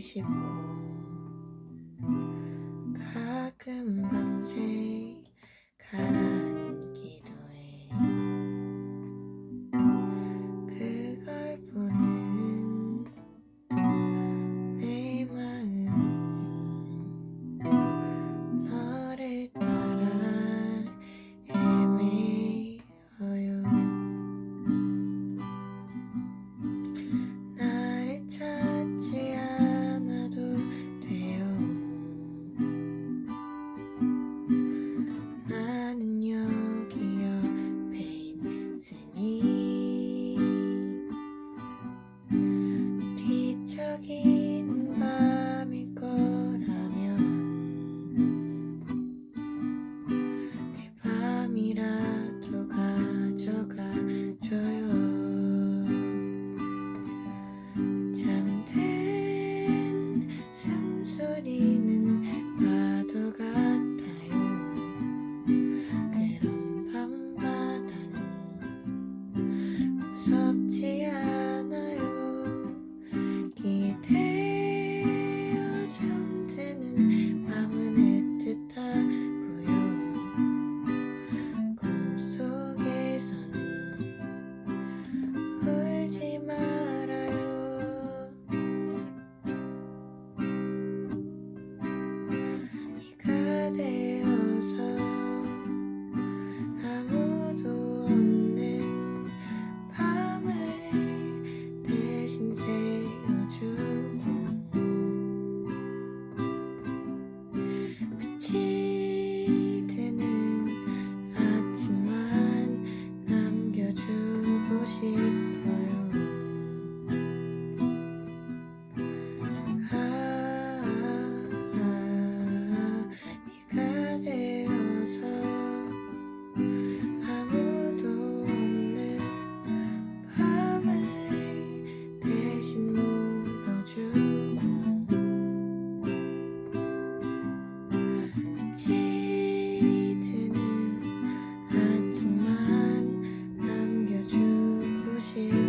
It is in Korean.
싶고 가끔 you 起 지드는 아침만 남겨주고 싶어